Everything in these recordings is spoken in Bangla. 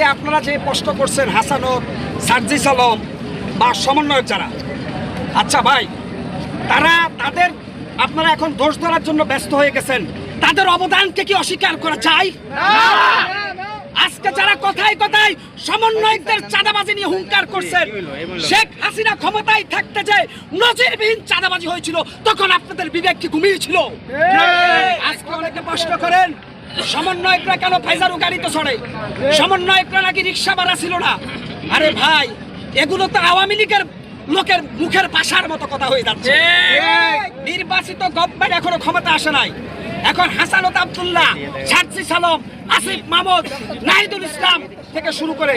আজকে আপনারা যে প্রশ্ন করছেন হাসানুর সার্জিস আলম বা সমন্বয়ক যারা আচ্ছা ভাই তারা তাদের আপনারা এখন দোষ ধরার জন্য ব্যস্ত হয়ে গেছেন তাদের অবদানকে কি অস্বীকার করা যায়? আজকে যারা কথায় কথায় সমন্বয়কদের চাঁদাবাজি নিয়ে হুঙ্কার করছেন শেখ হাসিনা ক্ষমতায় থাকতে যে নজিরবিহীন চাঁদাবাজি হয়েছিল তখন আপনাদের বিবেক কি ঘুমিয়েছিল? আজকে অনেকে প্রশ্ন করেন সমন্বয়করা কেন ফাইজারু গাড়িতে চড়ে? সমন্বয়করা নাকি রিক্সা ভাড়া ছিল না? আরে ভাই এগুলো তো আওয়ামী লীগের লোকের মুখের পাশার মতো কথা হয়ে যাচ্ছে। নির্বাচিত গভর্নমেন্ট এখনও ক্ষমতা আসে নাই। এখন হাসানত আব্দুল্লাহ সার্জি সালম আসিফ মাহমুদ নাহিদুল ইসলাম থেকে শুরু করে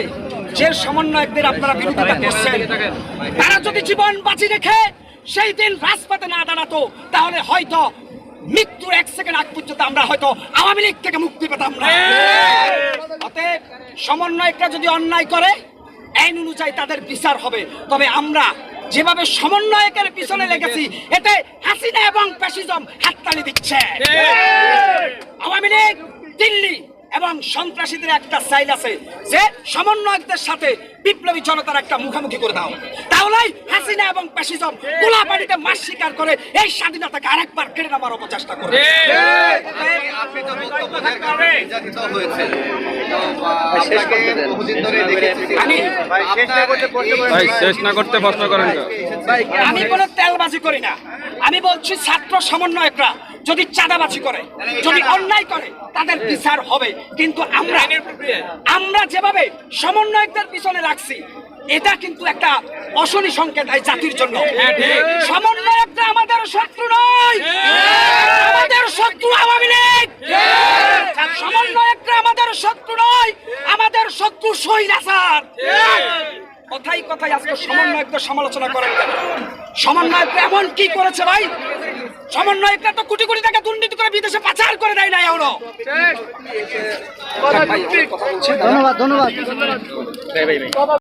যে সমন্বয়কদের আপনারা বিরোধিতা করছেন তারা যদি জীবন বাঁচি রেখে সেই দিন রাজপথে না দাঁড়াতো তাহলে হয়তো মৃত্যুর এক সেকেন্ড আগ পর্যন্ত আমরা হয়তো আওয়ামী লীগ থেকে মুক্তি পেতাম না। অতএব সমন্বয়করা যদি অন্যায় করে আইন অনুযায়ী তাদের বিচার হবে। তবে আমরা যেভাবে সমন্বয়কের পিছনে লেগেছি এতে হাসিনা এবং প্যাসিজম হাততালি দিচ্ছে। আওয়ামী লীগ দিল্লি এবং সন্ত্রাসীদের একটা সাইল আছে যে সমন্বয়কদের সাথে বিপ্লবী জনতার একটা মুখোমুখি করে দাও। তাহলেই হাসিনা এবং ফ্যাসিজম গোলাপানিতে মাস স্বীকার করে এই স্বাধীনতাকে আরেকবার কেড়ে নেওয়ার অপচেষ্টা করে। আমি কোনো তেলবাজি করি না। আমি বলছি ছাত্র সমন্বয়করা যদি চাঁদাবাজি করে যদি অন্যায় করে তাদের বিচার হবে। কিন্তু আমরা আমরা যেভাবে সমন্বয়কদের পিছনে রাখছি এটা কিন্তু একটা অশনি সংকেত হয় জাতির জন্য। সমন্বয়করা আমাদের শত্রু নয়। আমাদের শত্রু আওয়ামী লীগ। সমন্বয়করা আমাদের শত্রু নয় আমাদের শত্রু স্বৈরাচার কথাই কথাই আজকে সমন্বয়কদের সমালোচনা করেন কেন? সমন্বয়করা এমন কি করেছে ভাই? সমন্বয়করা তো কোটি কোটি টাকা দুর্নীতি করে বিদেশে পাচার করে দেয় না এখনও। ধন্যবাদ ধন্যবাদ।